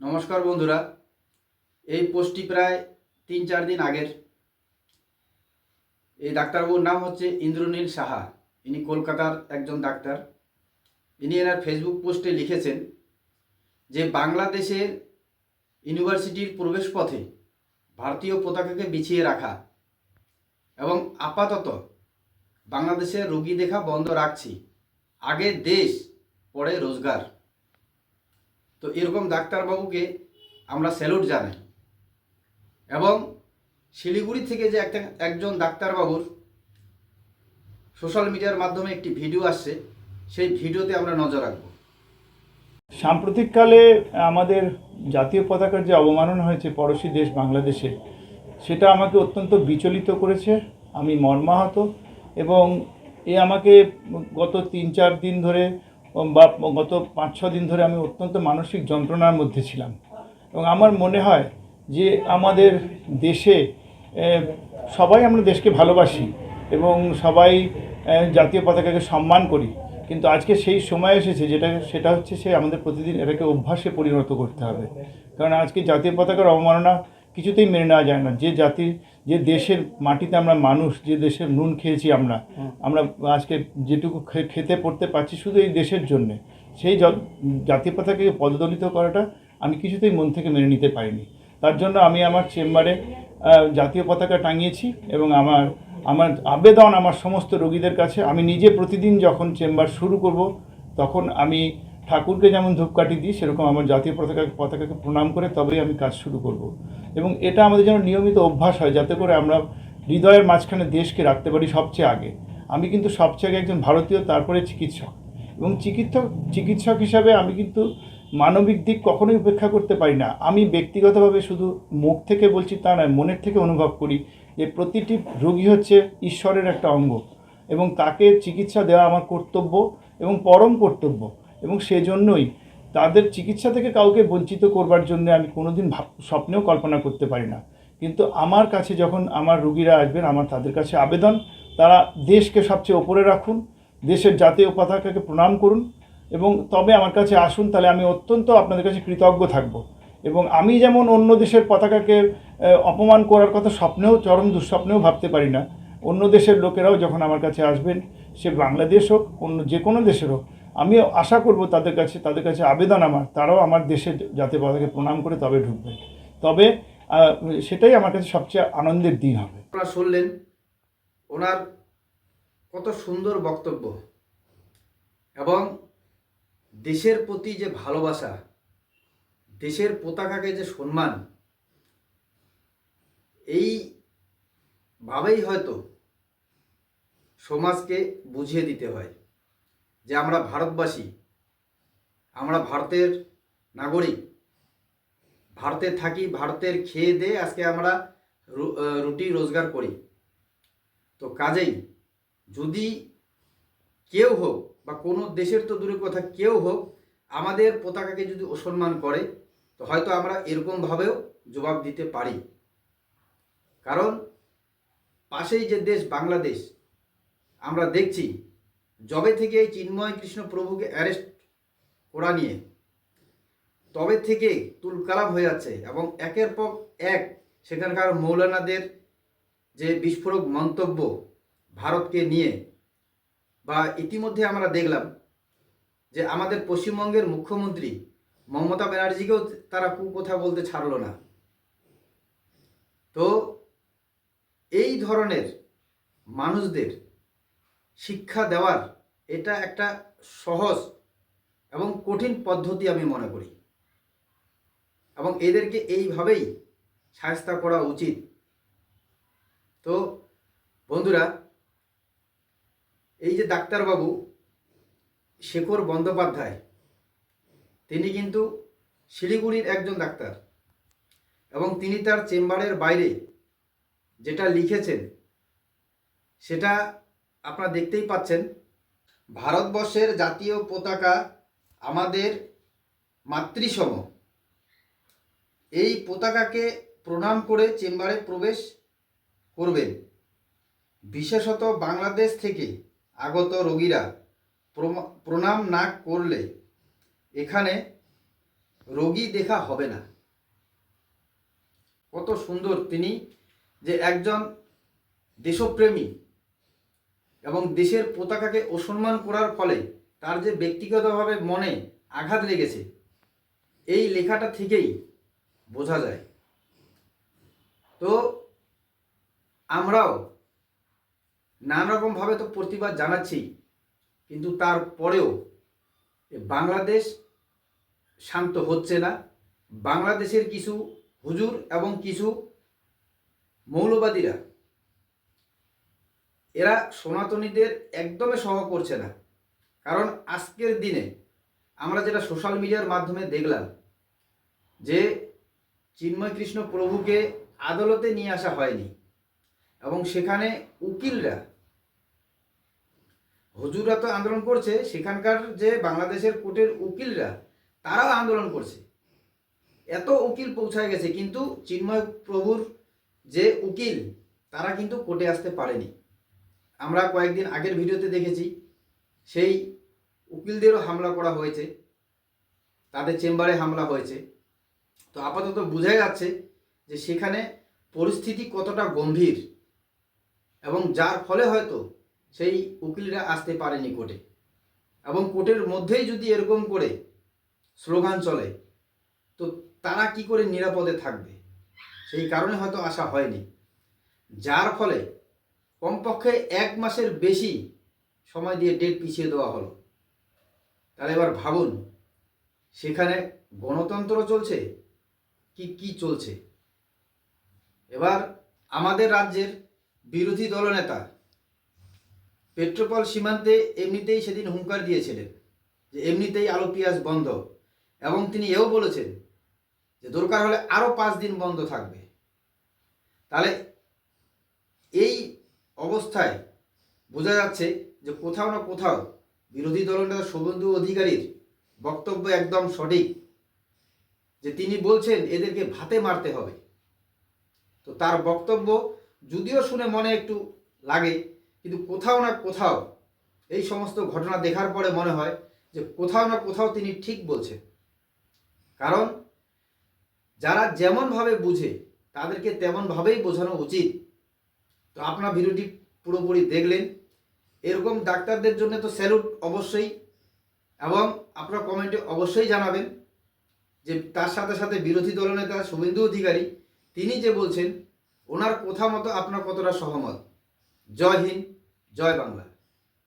নমস্কার বন্ধুরা। এই পোস্টটি প্রায় তিন চার দিন আগের। এই ডাক্তারবাবুর নাম হচ্ছে ইন্দ্রনীল সাহা। ইনি কলকাতার একজন ডাক্তার। ইনি এনার ফেসবুক পোস্টে লিখেছেন যে বাংলাদেশের ইউনিভার্সিটির প্রবেশপথে ভারতীয় পতাকাকে বিছিয়ে রাখা এবং আপাতত বাংলাদেশের রুগী দেখা বন্ধ রাখছি। আগে দেশ, পরে রোজগার। তো এরকম ডাক্তারবাবুকে আমরা স্যালুট জানাই। এবং শিলিগুড়ি থেকে যে একটা, একজন ডাক্তারবাবুর সোশ্যাল মিডিয়ার মাধ্যমে একটি ভিডিও আসছে, সেই ভিডিওতে আমরা নজর রাখব। সাম্প্রতিককালে আমাদের জাতীয় পতাকার যে অবমাননা হয়েছে পড়োশী দেশ বাংলাদেশে, সেটা আমাকে অত্যন্ত বিচলিত করেছে। আমি মর্মাহত এবং এ আমাকে গত তিন চার দিন ধরে বা গত পাঁচ, ছ দিন ধরে আমি অত্যন্ত মানসিক যন্ত্রণার মধ্যে ছিলাম। এবং আমার মনে হয় যে আমাদের দেশে সবাই আমরা দেশকে ভালোবাসি এবং সবাই জাতীয় পতাকাকে সম্মান করি। কিন্তু আজকে সেই সময় এসেছে যেটা, সেটা হচ্ছে সে আমাদের প্রতিদিন এটাকে অভ্যাসে পরিণত করতে হবে। কারণ আজকে জাতীয় পতাকার অবমাননা কিছুতেই মেনে নেওয়া যায় না। যে জাতির যে দেশের মাটিতে আমরা মানুষ যে দেশের নুন খেয়েছি আমরা আমরা আজকে যেটুকু খেতে পড়তে পারছি শুধু এই দেশের জন্যে। সেই জাতীয় পতাকাকে পদদলিত করাটা আমি কিছুতেই মন থেকে মেনে নিতে পারিনি। তার জন্য আমি আমার চেম্বারে জাতীয় পতাকা টাঙিয়েছি এবং আমার আমার আবেদন আমার সমস্ত রোগীদের কাছে আমি নিজে প্রতিদিন যখন চেম্বার শুরু করব তখন আমি ঠাকুরকে যেমন ধূপকাঠি দিই, সেরকম আমার জাতীয় পতাকা পতাকাকে প্রণাম করে তবেই আমি কাজ শুরু করব। এবং এটা আমাদের যেন নিয়মিত অভ্যাস হয়, যাতে করে আমরা হৃদয়ের মাঝখানে দেশকে রাখতে পারি সবচেয়ে আগে। আমি কিন্তু সবচেয়ে আগে একজন ভারতীয়, তারপরে চিকিৎসক। এবং চিকিৎসক চিকিৎসক হিসাবে আমি কিন্তু মানবিক দিক কখনোই উপেক্ষা করতে পারি না। আমি ব্যক্তিগতভাবে শুধু মুখ থেকে বলছি তা নয়, মনের থেকে অনুভব করি। যে প্রতিটি রোগী হচ্ছে ঈশ্বরের একটা অঙ্গ। এবং তাকে চিকিৎসা দেওয়া আমার কর্তব্য এবং পরম কর্তব্য। এবং সেজন্যই তাদের চিকিৎসা থেকে কাউকে বঞ্চিত করবার জন্য আমি কোনোদিন ভাব, স্বপ্নেও কল্পনা করতে পারি না। কিন্তু আমার কাছে যখন আমার রুগীরা আসবেন, আমার তাদের কাছে আবেদন, তারা দেশকে সবচেয়ে ওপরে রাখুন, দেশের জাতীয় পতাকাকে প্রণাম করুন এবং তবে আমার কাছে আসুন, তাহলে আমি অত্যন্ত আপনাদের কাছে কৃতজ্ঞ থাকব। এবং আমি যেমন অন্য দেশের পতাকাকে অপমান করার কথা স্বপ্নেও, চরম দুঃস্বপ্নেও ভাবতে পারি না, অন্য দেশের লোকেরাও যখন আমার কাছে আসবেন, সে বাংলাদেশ হোক, অন্য যে কোনো দেশের হোক আমিও আশা করব তাদের কাছে তাদের কাছে আবেদন আমার, তারাও আমার দেশের জাতীয় পতাকাকে প্রণাম করে তবে ঢুকবেন তবে সেটাই আমার কাছে সবচেয়ে আনন্দের দিন হবে। আপনারা শুনলেন, ওনার কত সুন্দর বক্তব্য। এবং দেশের প্রতি যে ভালোবাসা, দেশের পতাকাকে যে সম্মান, এই ভাবেই হয়তো সমাজকে বুঝিয়ে দিতে হয়। যে আমরা ভারতবাসী, আমরা ভারতের নাগরিক, ভারতে থাকি, ভারতের খেয়ে দিয়ে আজকে আমরা রুটি রোজগার করি। তো কাজেই যদি কেউ হোক বা কোনো দেশের তো দূরের কথা, কেউ হোক আমাদের পতাকাকে যদি অসম্মান করে, তো হয়তো আমরা এরকমভাবেও জবাব দিতে পারি। কারণ পাশেই যে দেশ, বাংলাদেশ, আমরা দেখছি জবে থেকে এই চিন্ময় কৃষ্ণ প্রভুকে অ্যারেস্ট করা নিয়ে, তবে থেকে তুলকালাম হয়ে যাচ্ছে এবং একের পর এক সেখানকার মৌলানাদের যে বিস্ফোরক মন্তব্য ভারতকে নিয়ে, বা ইতিমধ্যে আমরা দেখলাম যে আমাদের পশ্চিমবঙ্গের মুখ্যমন্ত্রী মমতা ব্যানার্জিকেও তারা কুকথা বলতে ছাড়ল না। তো এই ধরনের মানুষদের শিক্ষা দেওয়ার এটা একটা সহজ এবং কঠিন পদ্ধতি আমি মনে করি। এবং এদেরকে এইভাবেই শাস্তা করা উচিত। তো বন্ধুরা, এই যে ডাক্তারবাবু শেখর বন্দ্যোপাধ্যায়, তিনি কিন্তু শিলিগুড়ির একজন ডাক্তার এবং তিনি তার চেম্বারের বাইরে যেটা লিখেছেন, সেটা আপনারা দেখতেই পাচ্ছেন, ভারতবর্ষের জাতীয় পতাকা আমাদের মাতৃসম। এই পতাকাকে প্রণাম করে চেম্বারে প্রবেশ করবেন। বিশেষত বাংলাদেশ থেকে আগত রোগীরা প্রণাম না করলে এখানে রোগী দেখা হবে না। কত সুন্দর তিনি যে একজন দেশপ্রেমী এবং দেশের পতাকাকে অসম্মান করার ফলে তার যে ব্যক্তিগতভাবে মনে আঘাত লেগেছে, এই লেখাটা থেকেই বোঝা যায়। তো আমরাও নানা রকমভাবে তো প্রতিবাদ জানাচ্ছি, কিন্তু তারপরেও বাংলাদেশ শান্ত হচ্ছে না। বাংলাদেশের কিছু হুজুর এবং কিছু মৌলবাদীরা এরা সনাতনীদের একদমই সহ করছে না। কারণ আজকের দিনে আমরা যেটা সোশ্যাল মিডিয়ার মাধ্যমে দেখলাম যে চিন্ময় কৃষ্ণ প্রভুকে আদালতে নিয়ে আসা হয়নি এবং সেখানে উকিলরা হুজুরা তো আন্দোলন করছে, সেখানকার যে বাংলাদেশের কোর্টের উকিলরা তারাও আন্দোলন করছে। এত উকিল পৌঁছায় গেছে, কিন্তু চিন্ময় প্রভুর যে উকিল, তারা কিন্তু কোর্টে আসতে পারেনি। আমরা কয়েকদিন আগের ভিডিওতে দেখেছি, সেই উকিলদেরও হামলা করা হয়েছে, তাদের চেম্বারে হামলা হয়েছে। তো আপাতত বোঝাই যাচ্ছে যে সেখানে পরিস্থিতি কতটা গম্ভীর এবং যার ফলে হয়তো সেই উকিলরা আসতে পারেনি কোর্টে। এবং কোর্টের মধ্যেই যদি এরকম করে স্লোগান চলে, তো তারা কি করে নিরাপদে থাকবে? সেই কারণে হয়তো আসা হয়নি। যার ফলে কমপক্ষে এক মাসের বেশি সময় দিয়ে ডেট পিছিয়ে দেওয়া হলো। তাহলে এবার ভাবুন, সেখানে গণতন্ত্র চলছে কি কি চলছে? এবার আমাদের রাজ্যের বিরোধী দলনেতা পেট্রোপল সীমান্তে এমনিতেই সেদিন হুঙ্কার দিয়েছিলেন যে এমনিতেই আলু পেঁয়াজ বন্ধ। এবং তিনি এও বলেছেন যে দরকার হলে আরও পাঁচ দিন বন্ধ থাকবে। তাহলে এই অবস্থায় বোঝা যাচ্ছে যে কোথাও না কোথাও বিরোধী দলনেতা শুভেন্দু অধিকারীর বক্তব্য একদম সঠিক, যে তিনি বলছেন এদেরকে ভাতে মারতে হবে। তো তার বক্তব্য যদিও শুনে মনে একটু লাগে, কিন্তু কোথাও না কোথাও এই সমস্ত ঘটনা দেখার পরে মনে হয় যে কোথাও না কোথাও তিনি ঠিক বলছেন। কারণ যারা যেমনভাবে বুঝে তাদেরকে তেমনভাবেই বোঝানো উচিত তো আপনার ভিডিওটি পুরোপুরি দেখলেন। এরকম ডাক্তারদের জন্য তো স্যালুট অবশ্যই এবং আপনার কমেন্টে অবশ্যই জানাবেন যে তার সাথে সাথে বিরোধী দলনেতা শুভেন্দু অধিকারী, তিনি যে বলছেন, ওনার কথা মতো আপনার কতটা সহমত। জয় হিন্দ, জয় বাংলা।